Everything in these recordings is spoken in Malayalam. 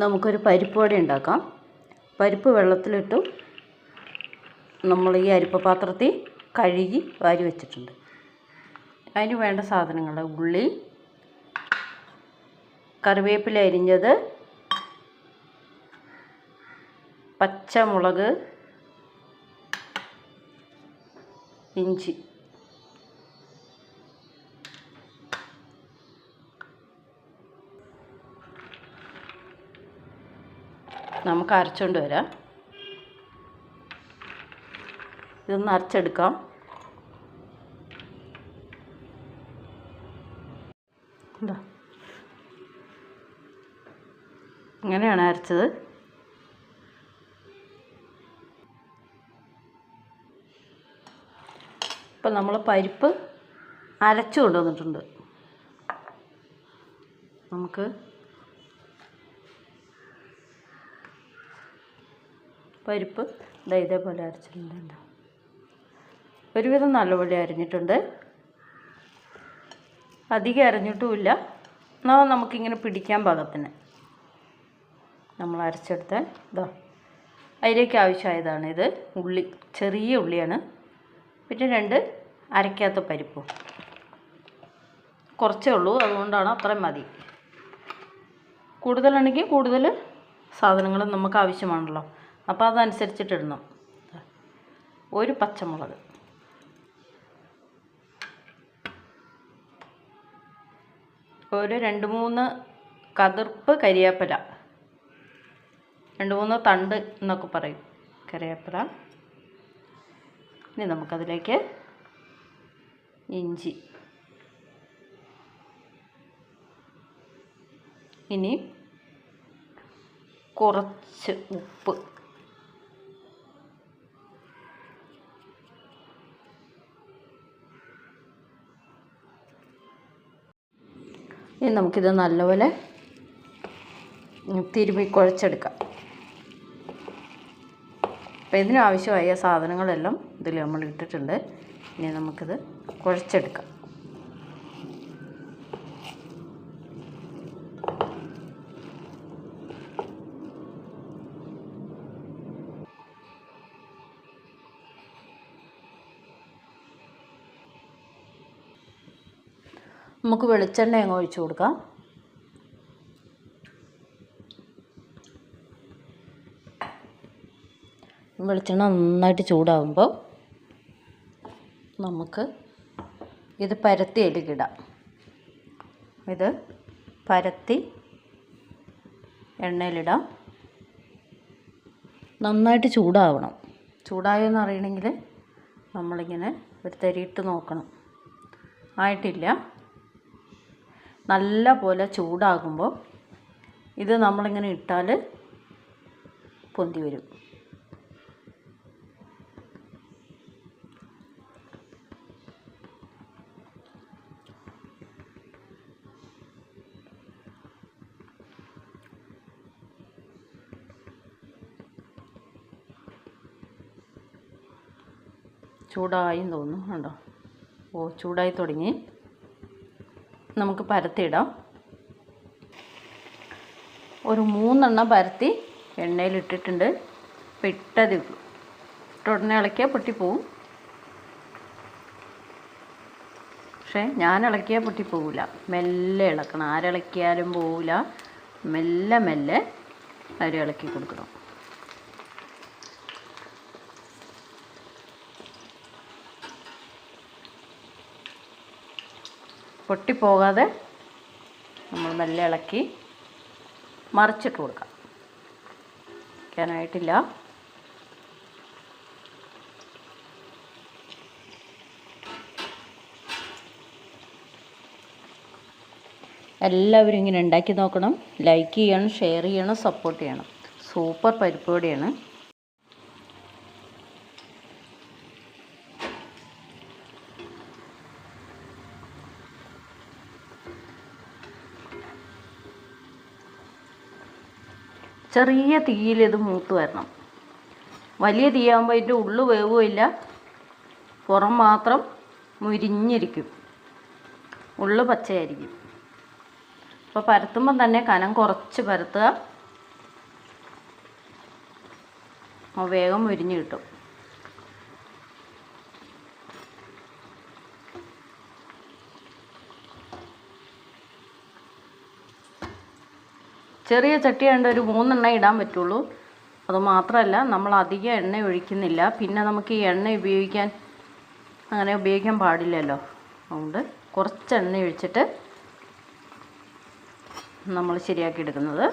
നമുക്കൊരു പരിപ്പ് വട ഉണ്ടാക്കാം. പരിപ്പ് വെള്ളത്തിലിട്ടു നമ്മൾ ഈ അരിപ്പ പാത്രത്തിൽ കഴുകി വാരി വെച്ചിട്ടുണ്ട്. അതിന് വേണ്ട സാധനങ്ങൾ ഉള്ളി കറിവേപ്പില അരിഞ്ഞത് പച്ചമുളക് ഇഞ്ചി. നമുക്ക് അരച്ചുകൊണ്ട് വരാം. ഇതൊന്ന് അരച്ചെടുക്കാം. ഇങ്ങനെയാണ് അരച്ചത്. ഇപ്പം നമ്മൾ പരിപ്പ് അരച്ചു കൊണ്ടുവന്നിട്ടുണ്ട്. നമുക്ക് പരിപ്പ് ഇതാ ഇതേപോലെ അരച്ചിട്ടുണ്ട് ഒരുവിധം നല്ലപോലെ അരിഞ്ഞിട്ടുണ്ട്. അധികം അരഞ്ഞിട്ടുമില്ല. എന്നാൽ നമുക്കിങ്ങനെ പിടിക്കാൻ പാകത്തിന്. നമ്മൾ അരച്ചെടുത്ത ഇതാ അതിലേക്ക് ആവശ്യമായതാണ് ഇത്. ഉള്ളി ചെറിയ ഉള്ളിയാണ്. പിന്നെ രണ്ട് അരയ്ക്കാത്ത പരിപ്പും. കുറച്ചേ ഉള്ളൂ അതുകൊണ്ടാണ് അത്രയും മതി. കൂടുതലാണെങ്കിൽ കൂടുതൽ സാധനങ്ങൾ നമുക്ക് ആവശ്യമാണല്ലോ. അപ്പോൾ അതനുസരിച്ചിട്ടിടണം ഒരു പച്ചമുളക്. ഒരു രണ്ട് മൂന്ന് കതിർപ്പ് കരിയാപ്പില. രണ്ട് മൂന്ന് തണ്ട് എന്നൊക്കെ പറയും കറിവേപ്പില ഇനി നമുക്കതിലേക്ക് ഇഞ്ചി. ഇനി കുറച്ച് ഉപ്പ്. ഇനി നമുക്കിത് നല്ലപോലെ തിരുമ്മി കുഴച്ചെടുക്കാം. അപ്പോൾ ഇതിനാവശ്യമായ സാധനങ്ങളെല്ലാം ഇതിൽ നമ്മൾ ഇട്ടിട്ടുണ്ട്. ഇനി നമുക്കിത് കുഴച്ചെടുക്കാം. നമുക്ക് വെളിച്ചെണ്ണ അങ്ങ് ഒഴിച്ചു കൊടുക്കാം. വെളിച്ചെണ്ണ നന്നായിട്ട് ചൂടാകുമ്പോൾ നമുക്ക് ഇത് പരത്തി എടുക്കിടാം ഇത് പരത്തി എണ്ണയിലിടാം. നന്നായിട്ട് ചൂടാവണം. ചൂടായെന്ന് അറിയണമെങ്കിൽ നമ്മളിങ്ങനെ ഒരു തരിയിട്ട് നോക്കണം. ആയിട്ടില്ല. നല്ല പോലെ ചൂടാകുമ്പോൾ ഇത് നമ്മളിങ്ങനെ ഇട്ടാൽ പൊന്തി വരും. ചൂടായി തോന്നുന്നു കണ്ടോ? ഓ ചൂടായി തുടങ്ങി. നമുക്ക് പരത്തിയിടാം. ഒരു മൂന്നെണ്ണം പരത്തി എണ്ണയിലിട്ടിട്ടുണ്ട് അപ്പോൾ ഇട്ടത് ഉടനെ ഇളക്കിയാൽ പൊട്ടിപ്പോവും പക്ഷേ ഞാൻ ഇളക്കിയാൽ പൊട്ടിപ്പോവില്ല മെല്ലെ ഇളക്കണം. ആരിളക്കിയാലും പോവില്ല മെല്ലെ മെല്ലെ അരി ഇളക്കി കൊടുക്കണം. പൊട്ടിപ്പോകാതെ നമ്മൾ നല്ല ഇളക്കി മറിച്ചിട്ട് കൊടുക്കാം. വയ്ക്കാനായിട്ടില്ല. എല്ലാവരും ഇങ്ങനെ ഉണ്ടാക്കി നോക്കണം. ലൈക്ക് ചെയ്യണം ഷെയർ ചെയ്യണം സപ്പോർട്ട് ചെയ്യണം. സൂപ്പർ പരിപ്പ് ചെറിയ തീയിൽ ഇത് മൂത്ത് വരണം. വലിയ തീയാകുമ്പോൾ അതിന്റെ ഉള്ളു വേവുമില്ല പുറം മാത്രം മുരിഞ്ഞിരിക്കും. ഉള്ളു പച്ചയായിരിക്കും. അപ്പോൾ പരത്തുമ്പം തന്നെ കനം കുറച്ച് പരത്തുക. വേഗം മുരിഞ്ഞ് കിട്ടും. ചെറിയ ചട്ടി ആയതുകൊണ്ട് ഒരു മൂന്നെണ്ണ ഇടാൻ പറ്റുള്ളൂ. അത് മാത്രമല്ല നമ്മൾ അധികം എണ്ണ ഒഴിക്കുന്നില്ല. പിന്നെ നമുക്ക് ഈ എണ്ണ ഉപയോഗിക്കാൻ അങ്ങനെ ഉപയോഗിക്കാൻ പാടില്ലല്ലോ. അതുകൊണ്ട് കുറച്ച് എണ്ണ ഒഴിച്ചിട്ട് നമ്മൾ ശരിയാക്കി എടുക്കുന്നത്.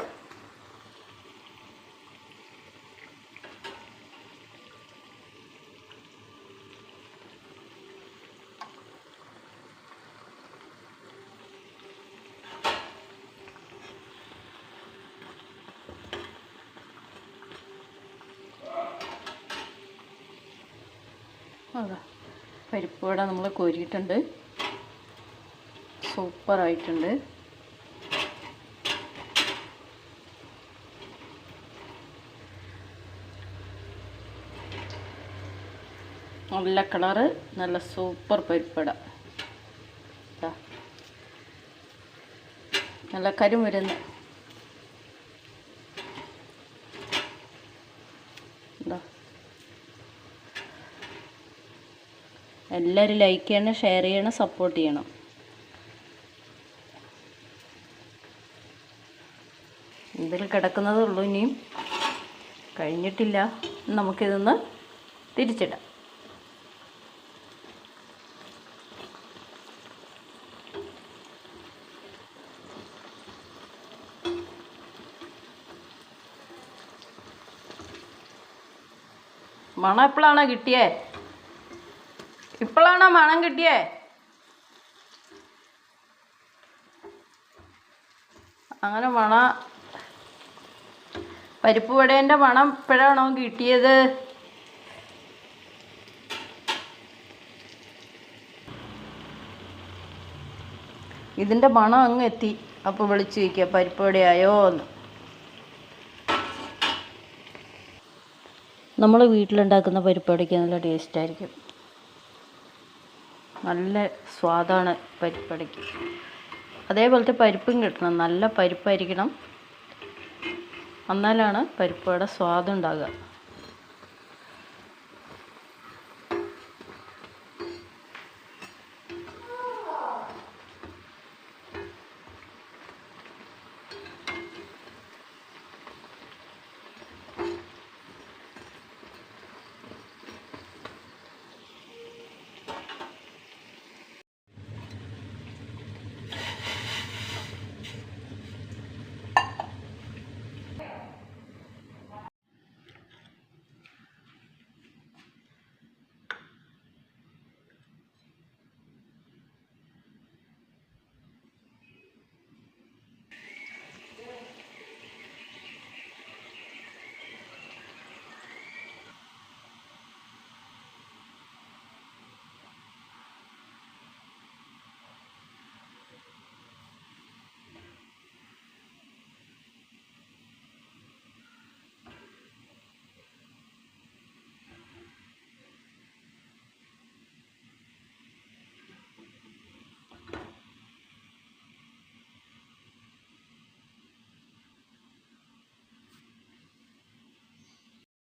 പരിപ്പ് വട നമ്മൾ കോരിയിട്ടുണ്ട്. സൂപ്പറായിട്ടുണ്ട് നല്ല കളറ് നല്ല സൂപ്പർ പരിപ്പട. നല്ല കരിമുരുന്ന്. എല്ലാവരും ലൈക്ക് ചെയ്യണം ഷെയർ ചെയ്യണം സപ്പോർട്ട് ചെയ്യണം. ഇതിൽ കിടക്കുന്നതേ ഉള്ളൂ ഇനിയും. കഴിഞ്ഞിട്ടില്ല. നമുക്കിതൊന്ന് തിരിച്ചിടാം. മണം എപ്പോഴാണോ കിട്ടിയേ? ഇപ്പോഴാണോ മണം കിട്ടിയേ? അങ്ങനെ മണ പരിപ്പ് വടേന്റെ മണം ഇപ്പോഴാണോ കിട്ടിയത്? ഇതിന്റെ മണം അങ്ങ് എത്തി. അപ്പോൾ വിളിച്ച് ചോദിക്കുക പരിപ്പ് വടയായോ എന്ന്. നമ്മൾ വീട്ടിലുണ്ടാക്കുന്ന പരിപ്പ് വടയ്ക്ക് നല്ല ടേസ്റ്റായിരിക്കും നല്ല സ്വാദാണ് പരിപ്പടയ്ക്ക്. അതേപോലത്തെ പരിപ്പും കിട്ടണം. നല്ല പരിപ്പായിരിക്കണം. എന്നാലാണ് പരിപ്പയുടെ സ്വാദുണ്ടാകുക